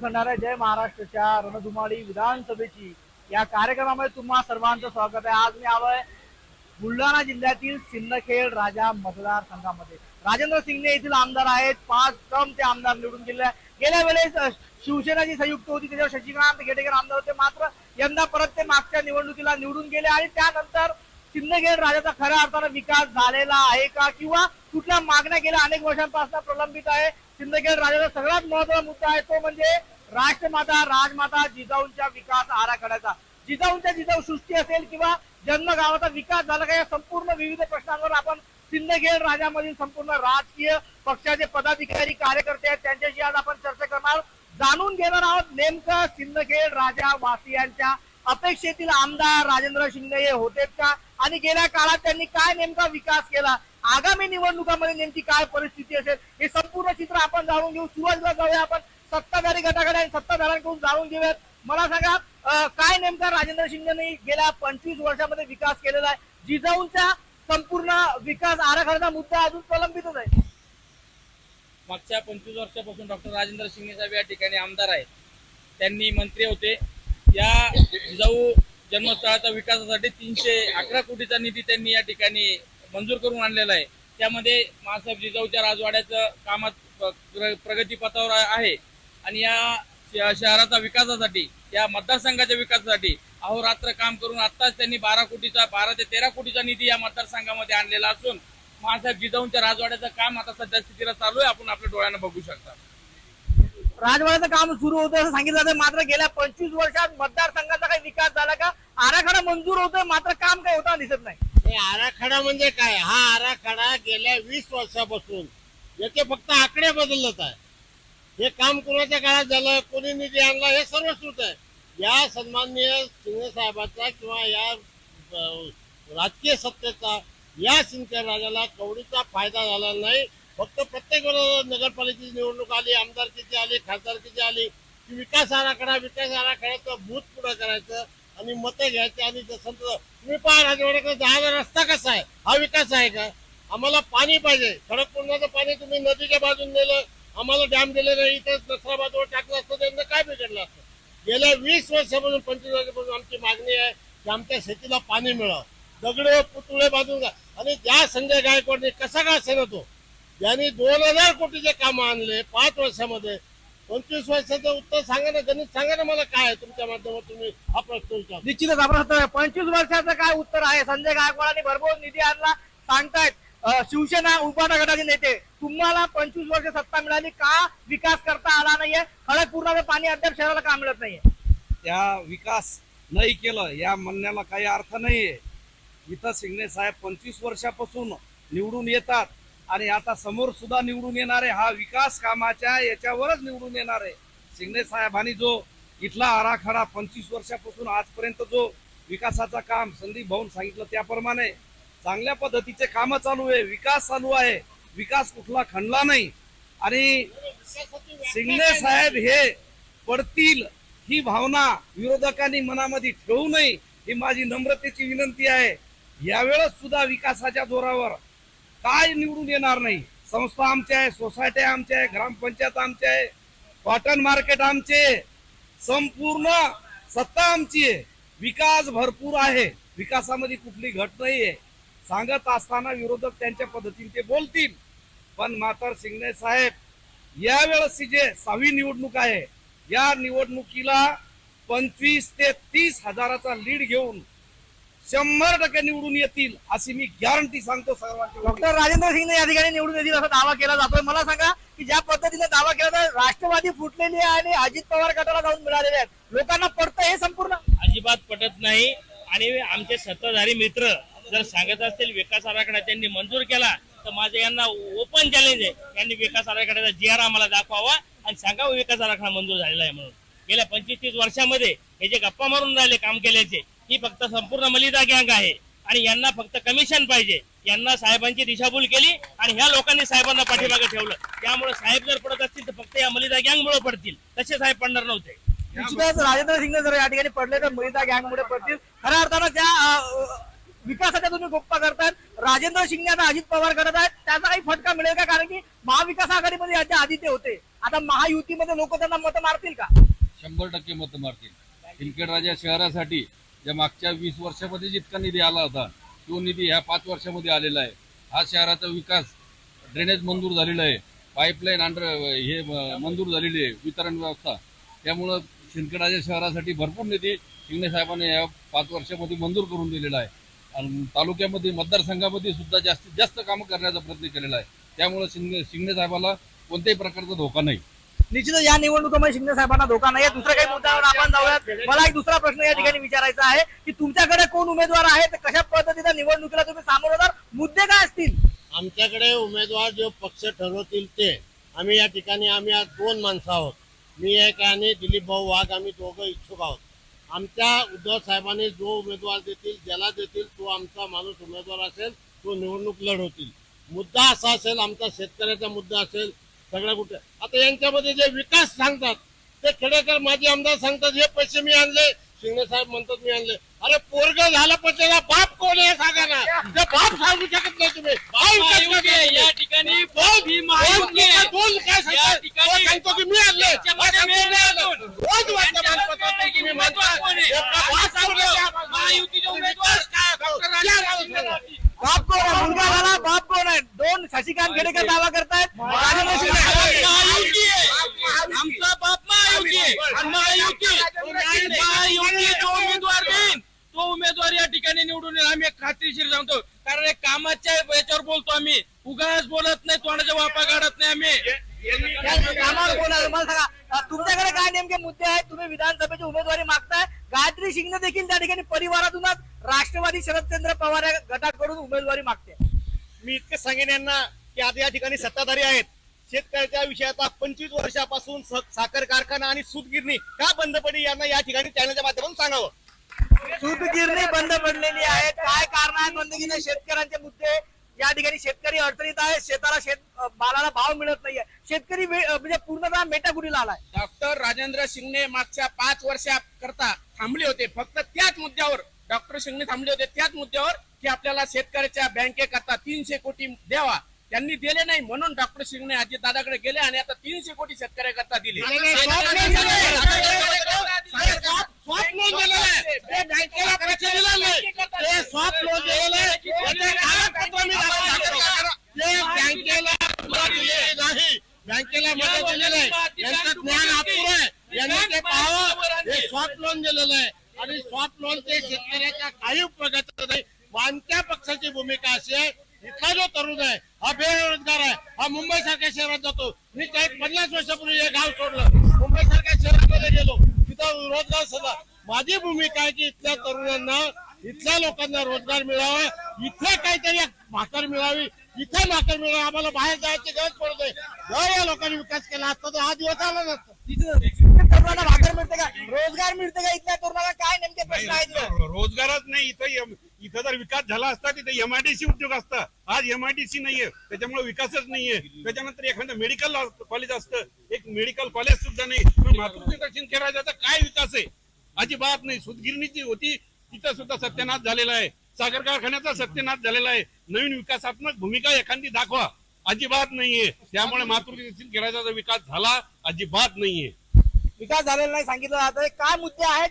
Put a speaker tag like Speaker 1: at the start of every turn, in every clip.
Speaker 1: खंडारा जय महाराष्ट्रच्या रणधुमाळी विधानसभेची. या कार्यक्रमामध्ये तुम्हा सर्वांचं स्वागत आहे. आज मी आलोय बुलढाणा जिल्ह्यातील सिन्नखेड राजा मतदारसंघामध्ये राजेंद्र सिंगने येथील आमदार आहेत. पाच टर्म ते आमदार निवडून गेले. गेल्या वेळेस शिवसेना जी संयुक्त होती त्याच्यावर शशिकांत गेटेकर आमदार होते. मात्र यंदा परत ते मागच्या निवडणुकीला निवडून गेले आणि त्यानंतर सिंदखेड राजाचा खऱ्या अर्थानं विकास झालेला आहे का? किंवा कुठल्या मागण्या गेल्या अनेक वर्षांपासून प्रलंबित आहे? सिंदखेड राजाचा सगळ्यात महत्त्वाचा मुद्दा आहे तो म्हणजे राष्ट्रमाता राजमाता जिजाऊंच्या विकास आराखड्याचा. जिजाऊंच्या जिजाऊ सृष्टी असेल किंवा जन्म गावाचा विकास झाला का या संपूर्ण विविध प्रश्नांवर आपण सिंदखेड राजामधील संपूर्ण राजकीय पक्षाचे पदाधिकारी कार्यकर्ते आहेत त्यांच्याशी आज आपण चर्चा करणार जाणून घेणार आहोत नेमकं सिंदखेड राजा वासियांच्या अपेक्षेतील आमदार राजेंद्र शिंदे हे होते का? आणि गेल्या काळात त्यांनी काय नेमका विकास केला? आगामी निवडणुकांमध्ये नेमकी काय परिस्थिती असेल हे संपूर्ण चित्र आपण जाणून घेऊ. सुरुवातीला जाऊया आपण. सत्ताधारी गटाकडे आणि सत्ताधाऱ्यांकडून जाणून घेऊयात. मला सांगा काय नेमका राजेंद्र शिंदेने गेल्या पंचवीस वर्षामध्ये विकास केलेला आहे? जिजाऊंचा संपूर्ण विकास आराखड्याचा मुद्दा अजून प्रलंबितच आहे.
Speaker 2: मागच्या पंचवीस वर्षापासून डॉक्टर राजेंद्र शिंदे साहेब या ठिकाणी आमदार आहेत. त्यांनी मंत्री होते. या जिजाऊ जन्मस्थळाच्या विकासासाठी तीनशे अकरा कोटीचा निधी त्यांनी या ठिकाणी मंजूर करून आणलेला आहे. त्यामध्ये महासाहेब जिजाऊच्या राजवाड्याचं कामात प्रगतीपथावर आहे. आणि या शहराचा शहराच्या विकासासाठी या मतदारसंघाच्या विकासासाठी अहोरात्र काम करून आत्ताच त्यांनी बारा कोटीचा बारा ते तेरा कोटीचा निधी या मतदारसंघामध्ये आणलेला असून महासाहेब जिजाऊंच्या राजवाड्याचं काम आता सध्या स्थितीला चालू आहे. आपण आपल्या डोळ्यानं बघू शकता.
Speaker 1: राजवाड्याचं काम सुरू होतं असं सांगितलं जातं. मात्र गेल्या पंचवीस वर्षात मतदारसंघाचा काही विकास झाला का? आराखडा मंजूर होतोय. मात्र काम काही होताना दिसत नाही.
Speaker 3: हे आराखडा म्हणजे काय? हा आराखडा गेल्या वीस वर्षापासून. याचे फक्त आकडे बदलत आहे. हे काम कोणाच्या काळात झालं कोणी निधी आणला हे सर्व श्रुत आहे. या सन्माननीय शिंदे साहेबांचा किंवा या राजकीय सत्तेचा या सिंचन राजाला कवडीचा फायदा झाला नाही. फक्त प्रत्येक वेळेला नगरपालिकेची निवडणूक आली आमदारकीची आली खासदारकीची आली की विकास आराखडा विकास आराखड्याचं भूत पुढं करायचं. आणि मतं घ्यायची आणि जसं तसं. तुम्ही पहा राजवाड्याकडे जायला रस्ता कसा आहे? हा विकास आहे का? आम्हाला पाणी पाहिजे. खडकपूर्णाचं पाणी तुम्ही नदीच्या बाजून नेलं आम्हाला डॅम दिलेलं इथे इथं बाजूवर टाकलं असतं त्यांना काय बिघडलं असतं? गेल्या वीस वर्षापासून पंचवीस वर्षापासून आमची मागणी आहे की आमच्या शेतीला पाणी मिळावं. दगडे पुतळे बाजून आणि ज्या संजय गायकवाडने कसा का असेल तो? यांनी दोन हजार कोटीचे कामं आणले पाच वर्षामध्ये. पंचवीस वर्षाचं उत्तर सांगा ना गणित सांगा ना मला काय आहे तुमच्या माध्यमातून तुम्ही हा प्रश्न विचार
Speaker 1: निश्चितच आपण आता पंचवीस वर्षाचं काय उत्तर आहे? संजय गायकवाडांनी भरपूर निधी आणला. सांगतायत अं, शिवसेना उपाटा गटाचे नेते. तुम्हाला पंचवीस वर्ष सत्ता मिळाली का? विकास करता आला नाहीये. खडकपूर्णाचं पाणी अद्याप शहराला का मिळत नाहीये?
Speaker 4: त्या विकास नाही केलं या म्हणण्याला काही अर्थ नाहीये. इथं सिंगणे साहेब पंचवीस वर्षापासून निवडून येतात. आणि आता समोर सुद्धा निवडून येणार आहे हा विकास कामाच्या याच्यावरच निवडून येणार आहे. शिंगणे साहेबांनी जो इथला आराखडा पंचवीस वर्षापासून आजपर्यंत जो विकासाचा काम संदीप भाऊन सांगितलं त्याप्रमाणे चांगल्या पद्धतीचे काम चालू आहे विकास चालू आहे. विकास कुठला खणला नाही. आणि शिंगणे साहेब हे पडतील ही भावना विरोधकांनी मनामध्ये ठेवू नये ही माझी नम्रतेची विनंती आहे. यावेळेस सुद्धा विकासाच्या जोरावर काय निवडून येणार नाही? संस्था आमच्या आहे सोसायट्या आमच्या आहे ग्रामपंचायत आमच्या आहे कॉटन मार्केट आमचे संपूर्ण सत्ता आमची आहे. विकास भरपूर आहे. विकासामध्ये कुठली घट नाही आहे सांगत असताना विरोधक त्यांच्या पद्धतीने ते बोलतील. पण मातर सिंगणे साहेब यावेळेसची जे सहावी निवडणूक आहे या निवडणुकीला पंचवीस ते तीस हजाराचा लीड घेऊन शंभर टक्के निवडून येतील अशी मी गॅरंटी सांगतो सर्वांच्या
Speaker 1: डॉक्टर राजेंद्र सिंग या ठिकाणी निवडून येतील असा दावा केला जातोय. मला सांगा की ज्या पद्धतीने दावा केला जातो राष्ट्रवादी फुटलेली आहे आणि अजित पवार गटाला जाऊन मिळालेले आहेत. लोकांना पडतं हे संपूर्ण?
Speaker 5: अजिबात पटत नाही. आणि आमचे सत्ताधारी मित्र जर सांगत असतील विकास आराखडा त्यांनी मंजूर केला तर माझं यांना ओपन चॅलेंज आहे. यांनी विकास आराखड्याचा जी आर आम्हाला दाखवावा आणि सांगावं विकास आराखडा मंजूर झालेला आहे म्हणून. गेल्या पंचवीस तीस वर्षामध्ये हे जे गप्पा मारून राहिले काम केल्याचे ही फक्त संपूर्ण मलिदा गँग आहे. आणि यांना फक्त कमिशन पाहिजे. यांना साहेबांची दिशाभूल केली आणि ह्या लोकांनी साहेबांना पाठीमागे ठेवलं. त्यामुळे साहेब जर पडत असतील तर फक्त या मलिदा गँग मुळे पडतील. तसे साहेब पडणार नव्हते.
Speaker 1: राजेंद्र सिंग जर या ठिकाणी पडले तर महिला गँगमुळे पडतील. खऱ्या अर्थानं ज्या अं, विकासाच्या तुम्ही गप्पा करतायत. राजेंद्र शिंगणे आता अजित पवार करत आहेत. त्याचा काही फटका मिळेल का? कारण की महाविकास आघाडीमध्ये याच्या आधी ते होते. आता महायुतीमध्ये लोक त्यांना मत मारतील का?
Speaker 6: शंभर टक्के मत मारतील. सिंदखेड शहरासाठी ज्या मागच्या वीस वर्षामध्ये जितका निधी आला होता तो निधी ह्या पाच वर्षामध्ये आलेला आहे. हा शहराचा विकास ड्रेनेज मंजूर झालेला आहे. पाईपलाईन अंडर हे मंजूर झालेली आहे वितरण व्यवस्था. त्यामुळं शिंदखेडाच्या शहरासाठी भरपूर निधी शिंगणे साहेबांनी या पाच वर्षामध्ये मंजूर करून दिलेला आहे. आणि तालुक्यामध्ये मतदारसंघामध्ये सुद्धा जास्तीत जास्त कामं करण्याचा प्रयत्न केलेला आहे. त्यामुळं शिंग शिंगणे साहेबाला कोणत्याही प्रकारचा धोका नाही.
Speaker 1: निश्चितच या निवडणुकीमध्ये शिंदे साहेबांना धोका नाही दुसऱ्या काही मुद्द्यावर आपण जाऊयात. मला एक दुसरा प्रश्न या ठिकाणी विचारायचा आहे की तुमच्याकडे कोण उमेदवार आहेत कशा पद्धतीच्या निवडणुकीला तुम्ही सामोरं जाणार? मुद्दे काय असतील?
Speaker 3: आमच्याकडे उमेदवार जो पक्ष ठरवतील ते. आम्ही या ठिकाणी आम्ही आज दोन माणसं आहोत. मी एक आणि दिलीप भाऊ वाघ आम्ही दोघं इच्छुक आहोत. आमच्या उद्धव साहेबांनी जो उमेदवार देतील ज्याला देतील तो आमचा माणूस उमेदवार असेल तो निवडणूक लढवतील. मुद्दा असा असेल आमचा शेतकऱ्याचा मुद्दा असेल सगळ्या कुठे आता यांच्यामध्ये जे विकास सांगतात ते खेडेकर माजी आमदार सांगतात हे पैसे मी आणले शिंदे साहेब म्हणतात मी आणले अरे पोरग झालं पण त्याला बाप कोण आहे सांगा ना ते बाप सांगू शकत नाही तुम्ही?
Speaker 5: या ठिकाणी ही
Speaker 3: दोन काय सांगतो की मी आणले हा. रोज वर्तमानपत्रात बाप
Speaker 5: शिंगणे
Speaker 1: कोण आहे? मुलगा झाला बाप कोण आहे? दोन शशिकांत खेडेकर दावा करतायत. राजेंद्र शिंदे
Speaker 5: महायुती आहे. आमचा बाप महायुती आहे. आणि महायुती महायुती जो उमेदवार देईन. तो उमेदवार या ठिकाणी निवडून येईल. आम्ही एक खात्रीशीर सांगतो. कारण एक कामाच्या याच्यावर बोलतो आम्ही. उगाच बोलत नाही तोंडाच्या वापा काढत नाही आम्ही.
Speaker 1: या कामावर कोण आहे मला सांगा अ, तुमच्याकडे काय नेमके मुद्दे आहेत? तुम्ही विधानसभेची उमेदवारी मागताय. गायत्री शिंदे देखील त्या ठिकाणी परिवारातूनच राष्ट्रवादी शरदचंद्र पवार या गटाकडून
Speaker 7: सांगेन यांना की आता या ठिकाणी सत्ताधारी आहेत. शेतकऱ्याच्या विषयात पंचवीस वर्षापासून साखर कारखाना आणि सूतगिरणी का बंद पडली यांना या ठिकाणी चॅनलच्या माध्यमातून सांगावं.
Speaker 1: सूतगिरणी बंद पडलेली आहे काय कारण आहेत शेतकऱ्यांचे मुद्दे? या ठिकाणी शेतकरी अडचणीत आहे. शेताला शेत मालाला भाव मिळत नाहीये. शेतकरी म्हणजे पूर्णतः मेटाकुटीला आलाय.
Speaker 8: डॉक्टर राजेंद्र शिंगणे मागच्या पाच वर्षाकरता थांबले होते. फक्त त्याच मुद्द्यावर डॉक्टर शिंगणे थांबले होते. त्याच मुद्द्यावर की आपल्याला शेतकऱ्याच्या बँकेकरता तीनशे कोटी द्यावा. त्यांनी दिले नाही म्हणून डॉक्टर शिंगणे अजित दादाकडे गेले आणि आता तीनशे कोटी शेतकऱ्याकरता दिले.
Speaker 3: बँकेला लोन दिलेलं आहे याचे कागदपत्र मी दाखवू शकतो. ते बँकेला मदत दिलेली नाही. बँकेला मदत दिलेलं आहे यांचं ज्ञान अपुरं आहे. यांनी ते पाहावं. हे सॉफ्ट लोन दिलेलं आहे. आणि सॉफ्ट लोन ते शेतकऱ्याच्या काही उपयोगाचं नाही. आमच्या पक्षाची भूमिका अशी आहे इथला जो तरुण आहे हा बेरोजगार आहे हा मुंबई सारख्या शहरात जातो. मी काही पन्नास वर्षापूर्वी हे गाव सोडलं. मुंबई सारख्या शहरामध्ये गेलो. तिथं रोजगार सध्या माझी भूमिका आहे की इथल्या तरुणांना इथल्या लोकांना रोजगार मिळावा. इथे काहीतरी भाकर मिळावी. इथे भाकर मिळावी. आम्हाला बाहेर जायची गरज पडत नाही. जर या लोकांनी विकास केला. असता तर हा दिवस आला नसता
Speaker 1: इथं तरुणांना भाकर मिळते का? रोजगार मिळते का इथल्या तरुणाला? काय नेमके प्रश्न आहेत?
Speaker 9: रोजगारच नाही. इथं इथं जर विकास झाला असता तिथे एमआयडीसी उद्योग असता. आज एमआयडीसी नाहीये. त्याच्यामुळे विकासच नाहीये. त्याच्यानंतर एखादं मेडिकल कॉलेज असतं. एक मेडिकल कॉलेज सुद्धा नाही. पण मातृत्व खेळायचा काय विकास आहे? अजिबात नाही. सुतगिरणीची होती. तिथं सुद्धा सत्यनाश झालेला आहे. साखर कारखान्याचा सत्यानाश झालेला आहे. नवीन विकासात्मक भूमिका एखादी दाखवा. अजिबात नाहीये. त्यामुळे मातृत्व दक्षिण खेळायचा विकास झाला अजिबात नाहीये.
Speaker 1: विकास झालेला नाही सांगितलं जात काय मुद्दे आहेत?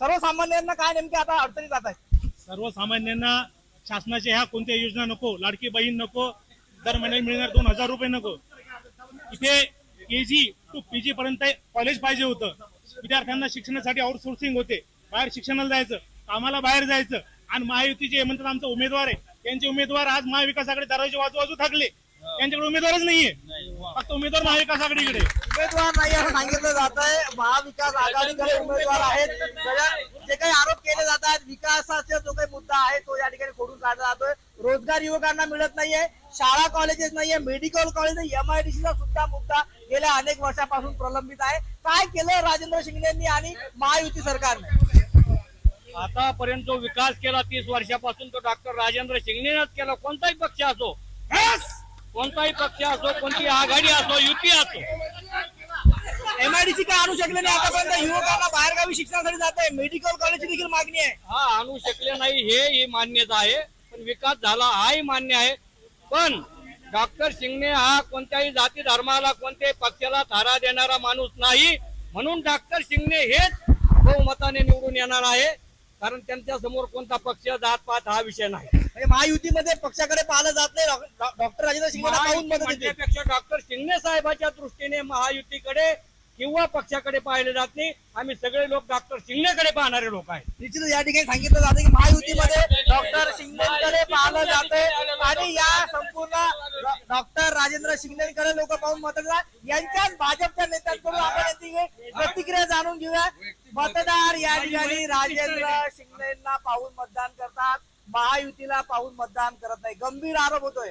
Speaker 1: सर्वसामान्यांना काय नेमके आता अडचणी जात आहेत?
Speaker 10: सर्वसामान्यांना शासनाच्या ह्या कोणत्या योजना नको लाडकी बहीण नको दर महिन्याला मिळणार दोन हजार रुपये नको. इथे केजी टू पीजी पर्यंत कॉलेज पाहिजे होतं. विद्यार्थ्यांना शिक्षणासाठी आउटसोर्सिंग होते. बाहेर शिक्षणाला जायचं कामाला बाहेर जायचं. आणि महायुतीचे म्हणतात आमचा उमेदवार आहे. त्यांचे उमेदवार आज महाविकासाकडे दरवाजे वाजू वाजू थकले. त्यांच्याकडे उमेदवारच नाहीये. फक्त उमेदवार महाविकासाकडे इकडे
Speaker 1: उमेदवार नाही असं सांगितलं जात आहे महाविकास आघाडीकडे उमेदवार आहेत जे काही आरोप केले जात आहेत विकासाचा जो काही मुद्दा आहे तो या ठिकाणी खोडून काढला जातोय. रोजगार युवकांना मिळत नाहीये शाळा कॉलेजेस नाहीये मेडिकल कॉलेज एमआयडीसीचा सुद्धा मुद्दा गेल्या अनेक वर्षापासून प्रलंबित आहे. काय केलं राजेंद्र शिंदेनी आणि महायुती सरकारने?
Speaker 5: आतापर्यंत जो विकास केला तीस वर्षापासून तो डॉक्टर राजेंद्र शिंगणेनंच केला. कोणताही पक्ष असो कोणताही पक्ष असो कोणती आघाडी असो युती असो
Speaker 1: एमआयडीसी काय आणू शकले नाही आतापर्यंत? युवकांना बाहेरगावी शिक्षणासाठी जात आहे. मेडिकल कॉलेजची देखील मागणी आहे.
Speaker 5: हा आणू शकले नाही हे ही मान्यता आहे.
Speaker 2: पण विकास झाला हाही मान्य आहे. पण डॉक्टर शिंगणे हा कोणत्याही जाती धर्माला कोणत्याही पक्षाला थारा देणारा माणूस नाही. म्हणून डॉक्टर शिंगणे हेच बहुमताने निवडून येणार आहे. कारण त्यांच्यासमोर कोणता पक्ष जात पात हा विषय नाही.
Speaker 1: म्हणजे महायुतीमध्ये पक्षाकडे पाहिलं जात नाही. डॉ- डॉ- डॉक्टर राजेंद्र
Speaker 2: महायुती म्हणण्यापेक्षा डॉक्टर शिंदे साहेबाच्या दृष्टीने महायुतीकडे किंवा पक्षाकडे पाहिले जात नाही आम्ही सगळे लोक डॉक्टर शिंदेकडे पाहणारे लोक आहेत.
Speaker 1: निश्चितच या ठिकाणी सांगितलं जातं की महायुतीमध्ये डॉक्टर शिंदेकडे पाहिलं जाते आणि या संपूर्ण डॉक्टर राजेंद्र शिंदेकडे लोक पाहून मत देतात यांच्याच भाजपच्या नेत्यांकडून आपण यांची प्रतिक्रिया जाणून घेऊया. मतदार या ठिकाणी राजेंद्र शिंदेना पाहून मतदान करतात महायुतीला पाहून मतदान करत नाही. गंभीर आरोप होतोय.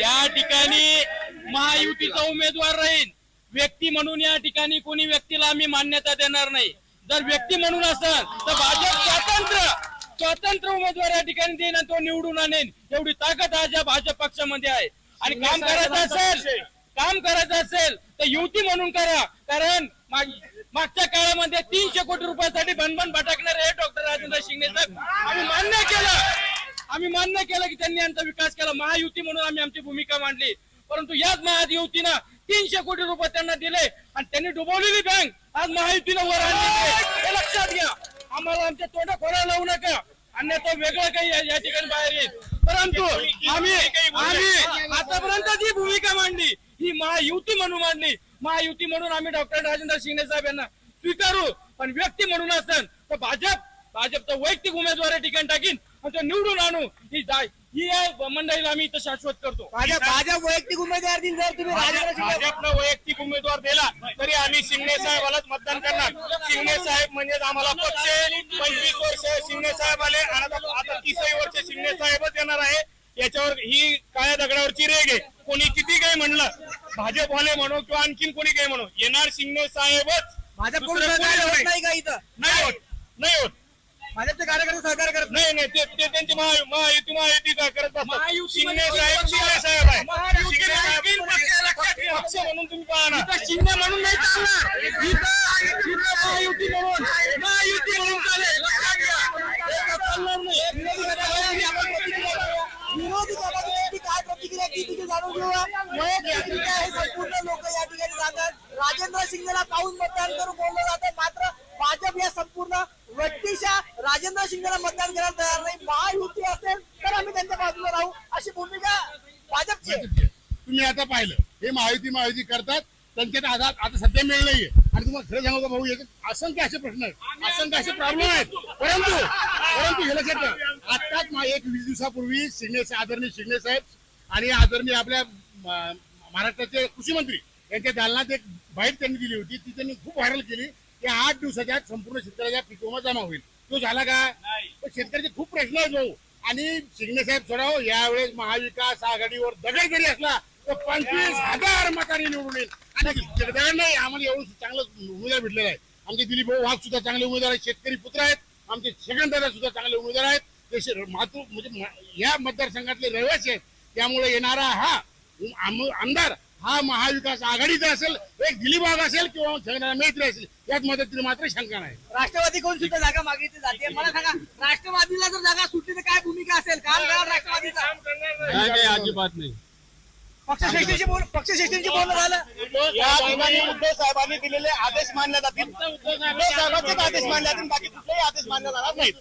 Speaker 2: या ठिकाणी महायुतीचा उमेदवार राहील. व्यक्ती म्हणून या ठिकाणी कोणी व्यक्तीला आम्ही मान्यता देणार नाही. जर व्यक्ती म्हणून असेल तर भाजप स्वतंत्र स्वतंत्र उमेदवार या ठिकाणी देईन आणि तो निवडून आणेन. एवढी ताकद आज या भाजप पक्षामध्ये आहे. आणि काम करायचं असेल काम करायचं असेल तर युती म्हणून करा. कारण माग- मागच्या काळामध्ये तीनशे कोटी रुपयासाठी भनभन भटकणारे हे डॉक्टर राजेंद्र शिंगणे साहेब आम्ही मान्य केलं. आम्ही मान्य केलं की त्यांनी यांचा विकास केला. महायुती म्हणून आम्ही आमची भूमिका मांडली. परंतु याच महायुतीनं तीनशे कोटी रुपये त्यांना दिले आणि त्यांनी डुबवलेली बँक आज महायुतीनं वर आणली हे लक्षात घ्या. आम्हाला आमच्या तोंडा खोला लावू नका. अन्यथा वेगळं काही या ठिकाणी बाहेर येईल. परंतु आम्ही आम्ही आतापर्यंत जी भूमिका मांडली ही महायुती म्हणून मांडली. महायुती म्हणून आम्ही डॉक्टर राजेंद्र शिंदे साहेब यांना स्वीकारू. पण व्यक्ती म्हणून असेल तर भाजप भाजपचा वैयक्तिक उमेदवार ठिकाणी टाकीन आणि तो निवडून आणू. ही ही या मंडळीला आम्ही इथं शाश्वत करतो.
Speaker 1: भाजप भाजप वैयक्तिक उमेदवार दिन जर तुम्ही राजेंद्र शिंदे
Speaker 9: भाजपनं वैयक्तिक उमेदवार दिला तरी आम्ही शिंदे साहेबालाच मतदान करणार. शिंदे साहेब म्हणजे आम्हाला पक्ष पंचवीस वर्ष शिंदे साहेब आले आणि आता आता तीसही वर्ष शिंदे साहेबच येणार आहे. याच्यावर ही काळ्या दगडावरची रेग आहे. कोणी किती काही म्हणलं भाजपवाले म्हणो किंवा आणखीन कोणी काही म्हणो येणार शिंदे साहेबच.
Speaker 1: भाजप
Speaker 9: नाही होत. नाही होत.
Speaker 1: भाजपचे कार्यकर्ते सहकार्य करत
Speaker 9: नाही नाही ते ते त्यांची महा- महायुती महायुती का करत असतात?
Speaker 2: महायुती
Speaker 9: शिंदे साहेब शिंदे साहेब आहे.
Speaker 2: महायुती
Speaker 9: शिंदे साहेब
Speaker 2: आणखीन पक्ष लक्षात ठेवा.
Speaker 9: पक्ष म्हणून तुम्ही पाहा ना
Speaker 2: इथं शिंदे म्हणून नाही चालणार. इथं इथं महायुती म्हणून महायुती म्हणून चालेल लक्षात घ्या हे चालणार नाही
Speaker 1: विरोधी पक्षाची काय प्रतिक्रिया ती तिथे जाणून घेऊया वैयक्तिकरित्या हे संपूर्ण लोक या ठिकाणी जातात राजेंद्र शिंदेला पाहून मतदान करून बोललं जातं मात्र भाजप या संपूर्ण व्यक्तीच्या राजेंद्र शिंदेला मतदान करायला तयार नाही महायुती असेल तर आम्ही त्यांच्या बाजूला राहू अशी भूमिका भाजपची आहे.
Speaker 11: पाहिलं हे महायुती महायुती करतात त्यांच्यात आता आता सध्या मिळ नाहीये. आणि तुम्हाला खरं सांगू का भाऊ याच्यात असंख्य असे प्रश्न आहेत. असंख्य असे प्रॉब्लेम आहेत. परंतु परंतु हे लक्षात आत्ताच एक वीस दिवसापूर्वी शिंदे आदरणीय शिंदे साहेब आणि आदरणीय आपल्या महाराष्ट्राचे कृषी मंत्री यांच्या दालनात एक बाईट त्यांनी दिली होती. ती त्यांनी खूप व्हायरल केली. की आठ दिवसाच्या संपूर्ण शेतकऱ्याच्या पीक विमा जमा होईल. तो झाला का? पण शेतकऱ्याचे खूप प्रश्न आहेत भाऊ. आणि शिंदे साहेब सोडाव यावेळेस महाविकास आघाडीवर दगड जरी असला तर पंचवीस हजार मतांनी निवडून येईल. आणि नाही आम्हाला एवढं चांगलं उमेदवार भेटलेला आहे. आमचे दिलीप भाऊ वाघ सुद्धा चांगले उमेदवार आहेत शेतकरी पुत्र आहेत. आमचे दादा सुद्धा चांगले उमेदवार आहेत. शे- मातृ म्हणजे या मतदारसंघातले रहिवासी आहेत. त्यामुळे येणारा हा आम- आमदार हा महाविकास आघाडीचा असेल एक दिलीप वाघ असेल किंवा छगनदादा मैत्री असेल यात मदतीला मात्र शंका नाही.
Speaker 1: राष्ट्रवादी कोण सुद्धा जागा मागितली जाते? मला सांगा राष्ट्रवादीला जर जागा सुटली तर काय भूमिका असेल? काम करा राष्ट्रवादीचा.
Speaker 6: अजिबात नाही.
Speaker 1: पक्षश्रेष्ठीची बोल पक्षश्रेष्ठींची बोलणं झालं.
Speaker 9: या ठिकाणी उद्धव साहेबांनी दिलेले आदेश मानले जातील उद्धव साहेबांचेच आदेश मानले जातील बाकी कुठलेही आदेश मानले जाणार नाहीत.